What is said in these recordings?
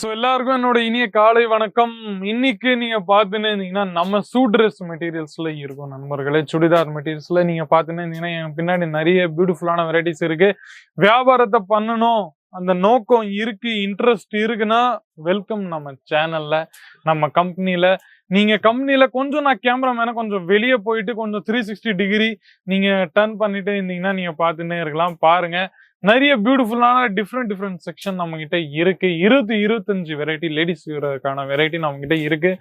So எல்லாருக்கும் என்னோட இனிய காலை வணக்கம். இன்னைக்கு நீங்க பார்த்துன்னு இருந்தீங்கன்னா நம்ம சூட் ட்ரெஸ் மெட்டீரியல்ஸ்ல இருக்கும் நண்பர்களே. சுடிதார் மெட்டீரியல்ஸ்ல நீங்க பார்த்துன்னு இருந்தீங்கன்னா என் பின்னாடி நிறைய பியூட்டிஃபுல்லான வெரைட்டிஸ் இருக்கு. வியாபாரத்தை பண்ணணும். அந்த நோக்கம் இருக்கு இன்ட்ரெஸ்ட் இருக்குன்னா வெல்கம் நம்ம சேனல்ல நம்ம கம்பெனில நீங்க கம்பெனில கொஞ்சம் நான் கேமராமேனை கொஞ்சம் வெளியே போயிட்டு கொஞ்சம் த்ரீ சிக்ஸ்டி டிகிரி நீங்க டர்ன் பண்ணிட்டு இருந்தீங்கன்னா நீங்க பார்த்துன்னே இருக்கலாம். பாருங்க. நிறைய பியூட்டிஃபுல்லான டிஃப்ரெண்ட் டிஃப்ரெண்ட் செக்ஷன் நம்ம கிட்ட இருக்கு. இருபது இருபத்தஞ்சு வெரைட்டி லேடிஸ் வீரருக்கான வெரைட்டி நம்ம கிட்ட இருக்கு.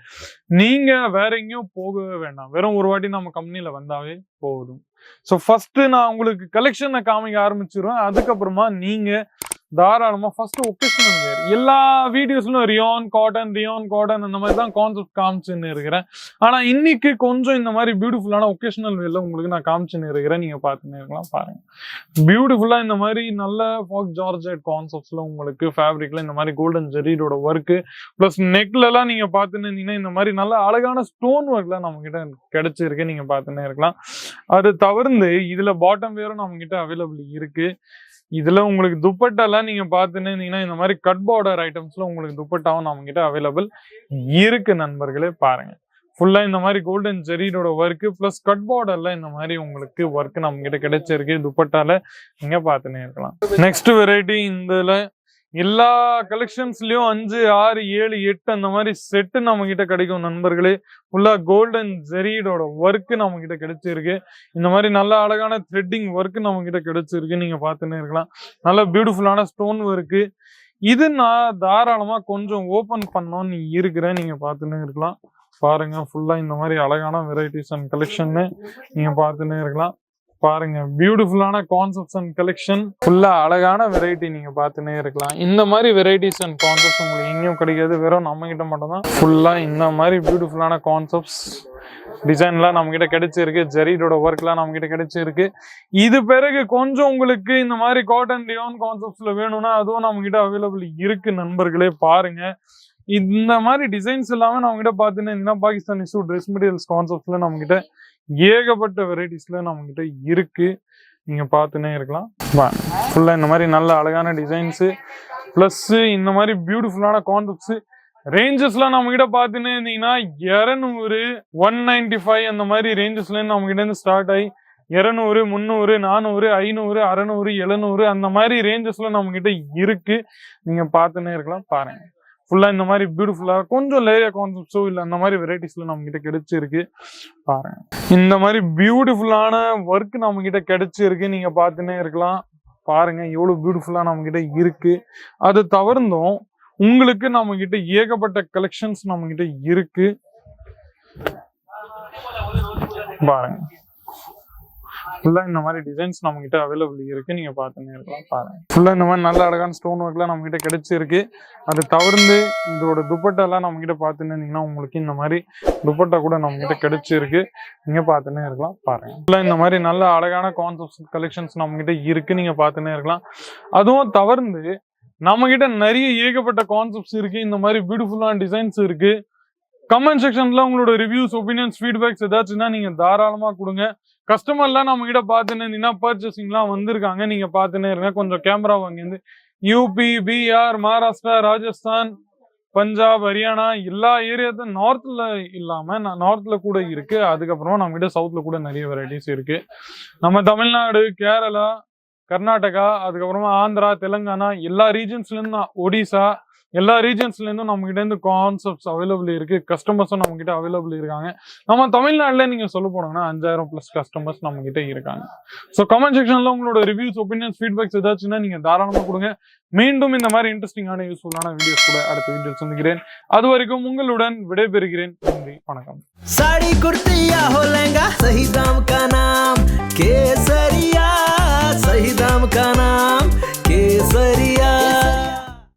நீங்க வேற எங்கேயும் போகவே வேண்டாம். வெறும் ஒரு வாட்டி நம்ம கம்பெனில வந்தாவே போதும். ஸோ ஃபர்ஸ்ட் நான் உங்களுக்கு கலெக்ஷனை காமிக்க ஆரம்பிச்சிருவேன் அதுக்கப்புறமா நீங்க தாராளமா ஃபர்ஸ்ட் ஒகேஷனல் வேர் எல்லா வீடியோஸ்லும் ரியான் காட்டன் ரியான் காட்டன் அந்த மாதிரி தான் கான்செப்ட் காமிச்சுன்னு இருக்கிறேன். ஆனா இன்னைக்கு கொஞ்சம் இந்த மாதிரி பியூட்டிஃபுல்லான ஒகேஷனல் வேர்ல உங்களுக்கு நான் காமிச்சுன்னு இருக்கிறேன். நீங்க பார்த்துன்னு இருக்கலாம் பாருங்க. பியூட்டிஃபுல்லா இந்த மாதிரி நல்ல ஃபாக் ஜார்ஜெட் கான்செப்ட்ஸ்ல உங்களுக்கு ஃபேப்ரிக்ல இந்த மாதிரி கோல்டன் ஜெரீடோட ஒர்க்கு ப்ளஸ் நெக்ல எல்லாம் நீங்க பார்த்துன்னு இந்த மாதிரி நல்ல அழகான ஸ்டோன் ஒர்க்ல நம்ம கிட்ட கிடைச்சிருக்கு. நீங்க பார்த்துன்னே இருக்கலாம். அது தவிர்த்து இதுல பாட்டம் வேரும் நம்ம கிட்ட அவைலபிள் இருக்கு. இதுல உங்களுக்கு துப்பட்டாலாம் நீங்க பார்த்துன்னு இந்த மாதிரி கட் பார்டர் ஐட்டம்ஸ்ல உங்களுக்கு துப்பட்டாவும் நம்ம கிட்ட அவைலபிள் இருக்கு நண்பர்களே பாருங்க. ஃபுல்லா இந்த மாதிரி கோல்டன் ஜெரீடோட ஒர்க் பிளஸ் கட் பார்டர்ல இந்த மாதிரி உங்களுக்கு ஒர்க் நம்ம கிட்ட கிடைச்சிருக்கு. துப்பட்டால நீங்க பார்த்துன்னே இருக்கலாம். நெக்ஸ்ட் வெரைட்டி இந்த எல்லா கலெக்ஷன்ஸ்லயும் அஞ்சு ஆறு ஏழு எட்டு அந்த மாதிரி செட்டு நம்ம கிட்ட கிடைக்கும் நண்பர்களே. ஃபுல்லா கோல்டன் ஜெரீடோட ஒர்க் நம்ம கிட்ட கிடைச்சிருக்கு. இந்த மாதிரி நல்ல அழகான த்ரெட்டிங் ஒர்க் நம்ம கிட்ட கிடைச்சிருக்கு. நீங்க பார்த்துன்னே இருக்கலாம். நல்ல பியூட்டிஃபுல்லான ஸ்டோன் ஒர்க்கு இது நான் தாராளமா கொஞ்சம் ஓபன் பண்ணோன்னு இருக்கிறேன். நீங்க பார்த்துன்னே இருக்கலாம். பாருங்க ஃபுல்லா இந்த மாதிரி அழகான வெரைட்டிஸ் அண்ட் கலெக்ஷன்னு நீங்க பார்த்துன்னே இருக்கலாம். பாருங்க பியூட்டிஃபுல்லான கான்செப்ட்ஸ் அண்ட் கலெக்ஷன் ஃபுல்லா அழகான வெரைட்டி நீங்க பார்த்துனே இருக்கலாம். இந்த மாதிரி வெரைட்டிஸ் அண்ட் கான்செப்ட்ஸ் உங்களுக்கு எங்கேயும் கிடைக்காது வெறும் நம்ம கிட்ட மட்டும் தான் ஃபுல்லா இந்த மாதிரி பியூட்டிஃபுல்லான கான்செப்ட்ஸ் டிசைன்லாம் நம்ம கிட்ட கிடைச்சிருக்கு. ஜெரீடோட ஒர்க்லாம் நம்ம கிட்ட கிடைச்சிருக்கு. இது பிறகு கொஞ்சம் உங்களுக்கு இந்த மாதிரி காட்டன் லியோன் கான்செப்ட்ஸ்ல வேணும்னா அதுவும் நம்ம கிட்ட அவைலபிள் இருக்கு நண்பர்களே. பாருங்க. இந்த மாதிரி டிசைன்ஸ் எல்லாமே நம்ம கிட்ட பாத்தீங்கன்னா பாகிஸ்தானி சூட் ட்ரெஸ் மெட்டீரியல்ஸ் கான்செப்ட்ல நம்ம கிட்ட ஏகப்பட்ட வெரைட்டிஸ்ல நம்ம கிட்ட இருக்கு. நீங்க பார்த்துனே இருக்கலாம். ஃபுல்லா இந்த மாதிரி நல்ல அழகான டிசைன்ஸ் பிளஸ் இந்த மாதிரி பியூட்டிஃபுல்லான கான்செப்ட்ஸ் ரேஞ்சஸ்லாம் நம்ம கிட்ட பாத்துன்னு இருந்தீங்கன்னா இரநூறு ஒன் நைன்டி ஃபைவ் அந்த மாதிரி ரேஞ்சஸ்ல நம்ம கிட்ட இருந்து ஸ்டார்ட் ஆகி இரநூறு முந்நூறு நானூறு ஐநூறு அறநூறு எழுநூறு அந்த மாதிரி ரேஞ்சஸ்ல நம்ம கிட்ட இருக்கு. நீங்க பார்த்துன்னே இருக்கலாம். பாருங்க. ஃபுல்லாக இந்த மாதிரி பியூட்டிஃபுல்லா கொஞ்சம் லேரியா கான்செப்ட்ஸோ இல்லை அந்த மாதிரி வெரைட்டிஸ்ல நம்ம கிட்ட கிடைச்சிருக்கு. பாருங்க. இந்த மாதிரி பியூட்டிஃபுல்லான ஒர்க் நம்ம கிட்ட கிடைச்சிருக்கு. நீங்கள் பார்த்துன்னே இருக்கலாம். பாருங்க எவ்வளோ பியூட்டிஃபுல்லாக நம்ம கிட்ட இருக்கு. அது தவிர்த்தும் உங்களுக்கு நம்ம கிட்ட ஏகப்பட்ட கலெக்ஷன்ஸ் நம்ம கிட்ட இருக்கு. பாருங்க. ஃபுல்லா இந்த மாதிரி டிசைன்ஸ் நம்ம கிட்ட அவைலபிள் இருக்கு. நீங்க பார்த்துன்னே இருக்கலாம் பாருங்க. ஃபுல்லா இந்த மாதிரி நல்ல அழகான ஸ்டோன் ஒர்க்லாம் நம்ம கிட்ட கிடைச்சிருக்கு. அது தவிர்த்து இதோட துப்பட்டாலாம் நம்ம கிட்ட பார்த்துன்னு இருந்தீங்கன்னா உங்களுக்கு இந்த மாதிரி துப்பட்டா கூட நம்ம கிட்ட கிடைச்சிருக்கு. நீங்க பார்த்துன்னே இருக்கலாம் பாருங்க. ஃபுல்லா இந்த மாதிரி நல்ல அழகான கான்செப்ட்ஸ் கலெக்ஷன்ஸ் நம்ம கிட்ட இருக்கு. நீங்க பார்த்துன்னே இருக்கலாம் அதுவும் தவிர்த்து நம்ம கிட்ட நிறைய ஏகப்பட்ட கான்செப்ட்ஸ் இருக்கு. இந்த மாதிரி பியூட்டிஃபுல்லான டிசைன்ஸ் இருக்கு. கமெண்ட் செக்ஷன்ல உங்களோட ரிவ்யூஸ் ஒப்பீனியன்ஸ் ஃபீட்பேக்ஸ் ஏதாச்சும்னா நீங்க தாராளமா கொடுங்க. கஸ்டமர்லாம் நம்ம கிட்ட பார்த்துன்னு இருந்தீங்கன்னா பர்ச்சேசிங்லாம் வந்திருக்காங்க. நீங்க பார்த்துன்னே இருங்க. கொஞ்சம் கேமரா வாங்கியிருந்து யூபி பீகார் மகாராஷ்டிரா ராஜஸ்தான் பஞ்சாப் ஹரியானா எல்லா ஏரியாத்தையும் நார்த்தில் இல்லாமல் நான் நார்த்தில் கூட இருக்குது அதுக்கப்புறமா நம்ம கிட்ட சவுத்தில் கூட நிறைய வெரைட்டிஸ் இருக்குது நம்ம தமிழ்நாடு கேரளா கர்நாடகா அதுக்கப்புறமா ஆந்திரா தெலுங்கானா எல்லா ரீஜன்ஸ்லேருந்து தான். ஒடிசா எல்லா ரீஜன்ஸ்லேருந்தும் நம்மகிட்ட இருந்து கான்செப்ட்ஸ் அவைலபிள் இருக்கு. கஸ்டமர்ஸும் நம்ம கிட்ட அவைலபிள் இருக்காங்க. நம்ம தமிழ்நாட்டில் நீங்க சொல்ல போனோம்னா அஞ்சாயிரம் ப்ளஸ் கஸ்டமர்ஸ் நம்மகிட்ட இருக்காங்க. ஸோ கமெண்ட் செக்ஷன்ல உங்களோட ரிவ்யூஸ் ஒப்பீனியன்ஸ் ஃபீட்பேக்ஸ் ஏதாச்சுன்னா நீங்கள் தாராளமா கொடுங்க. மீண்டும் இந்த மாதிரி இன்ட்ரெஸ்டிங்கான யூஸ்ஃபுல்லான வீடியோஸ் கூட அடுத்த வீடியோ சந்திக்கிறேன். அது வரைக்கும் உங்களுடன் விடைபெறுகிறேன். நன்றி வணக்கம்.